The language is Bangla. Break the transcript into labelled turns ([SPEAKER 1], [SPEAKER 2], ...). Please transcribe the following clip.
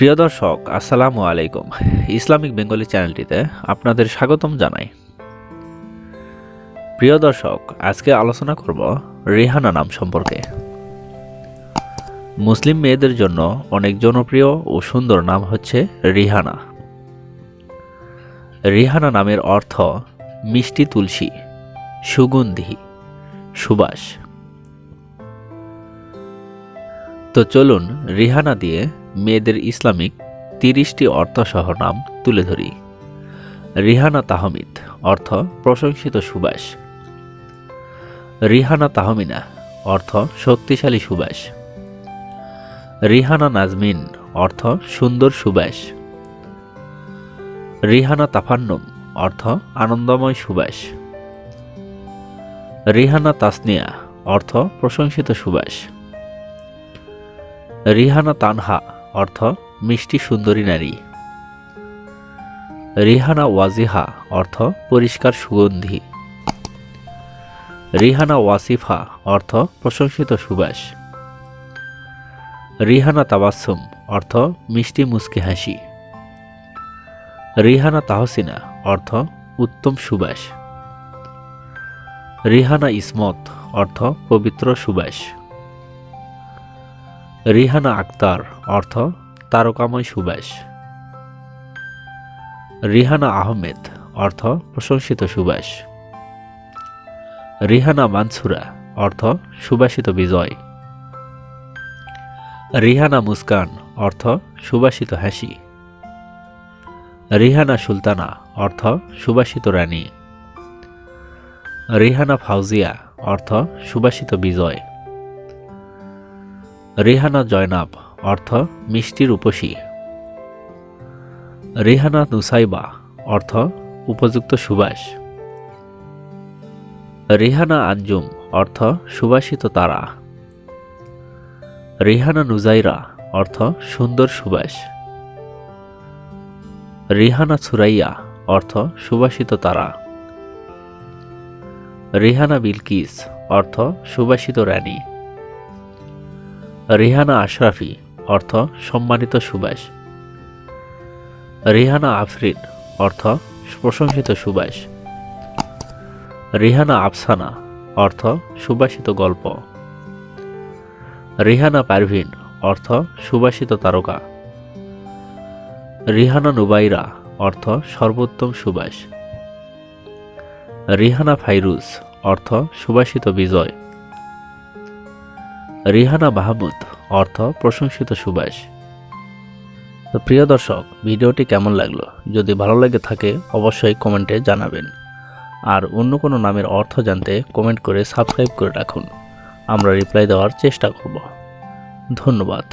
[SPEAKER 1] প্রিয় দর্শক, আসসালামু আলাইকুম। ইসলামিক বেঙ্গলি চ্যানেলটিতে আপনাদের স্বাগতম জানাই। প্রিয় দর্শক, আজকে আলোচনা করব রিহানা নাম সম্পর্কে। মুসলিম মেয়েদের জন্য অনেক জনপ্রিয় ও সুন্দর নাম হচ্ছে রিহানা। রিহানা নামের অর্থ মিষ্টি তুলসী সুগন্ধি সুবাস। তো চলুন রিহানা দিয়ে মেয়েদের ইসলামিক তিরিশটি অর্থসহ নাম তুলে ধরি। রিহানা তাহমিদ, অর্থ প্রশংসিত সুবাস। রিহানা তাহমিনা, অর্থ শক্তিশালী সুবাস। রিহানা নাজমিন, অর্থ সুন্দর সুবাস। রিহানা তাফান্নুম, অর্থ আনন্দময় সুবাস। রিহানা তাসনিয়া, অর্থ প্রশংসিত সুবাস। রিহানা তানহা অর্থ, মিষ্টি সুন্দরী নারী। রিহানা ওয়াজিহা, অর্থ, পরিষ্কার সুগন্ধি। রিহানা ওয়াসিফা, অর্থ, প্রশংসিত সুবাস। রিহানা তাবাসুম অর্থ, মিষ্টি মুস্কি হাসি। রিহানা তাহসিনা, অর্থ, উত্তম সুবাস। রিহানা ইসমত, অর্থ, পবিত্র সুবাস। রিহানা আক্তার, অর্থ তারকাময় সুবাস রিহানা আহমেদ, অর্থ প্রশংসিত সুবাস রিহানা মানসুরা, অর্থ সুবাসিত বিজয়। রিহানা মুস্কান, অর্থ সুবাসিত হাসি। রিহানা সুলতানা, অর্থ সুবাসিত রানী। রিহানা ফাউজিয়া, অর্থ সুবাসিত বিজয়। রেহানা জয়নাব, অর্থ মিষ্টির উপসী। রেহানা নুসাইবা, অর্থ উপযুক্ত সুবাস। রেহানা আঞ্জুম, অর্থ সুবাসিত তারা। রেহানা নুজাইরা, অর্থ সুন্দর সুবাস। রেহানা সুরাইয়া অর্থ সুবাসিত তারা। রেহানা বিলকিস, অর্থ সুবাসিত রানী। রেহানা আশরাফি, অর্থ সম্মানিত সুবাস। রিহানা আফরিন, অর্থ প্রশংসিত সুবাস। রিহানা আফসানা, অর্থ সুবাসিত গল্প। রিহানা পারভিন, অর্থ সুবাসিত তারকা। রিহানা নুবাইরা, অর্থ সর্বোত্তম সুবাস। রিহানা ফাইরুজ, অর্থ সুবাসিত বিজয়। রিহানা মাহমুদ, অর্থ প্রশংসিত সুবাস। তো প্রিয় দর্শক, ভিডিওটি কেমন লাগল? যদি ভালো লেগে থাকে, অবশ্যই কমেন্টে জানাবেন। আর অন্য কোনো নামের অর্থ জানতে কমেন্ট করে সাবস্ক্রাইব করে রাখুন। আমরা রিপ্লাই দেওয়ার চেষ্টা করব। ধন্যবাদ।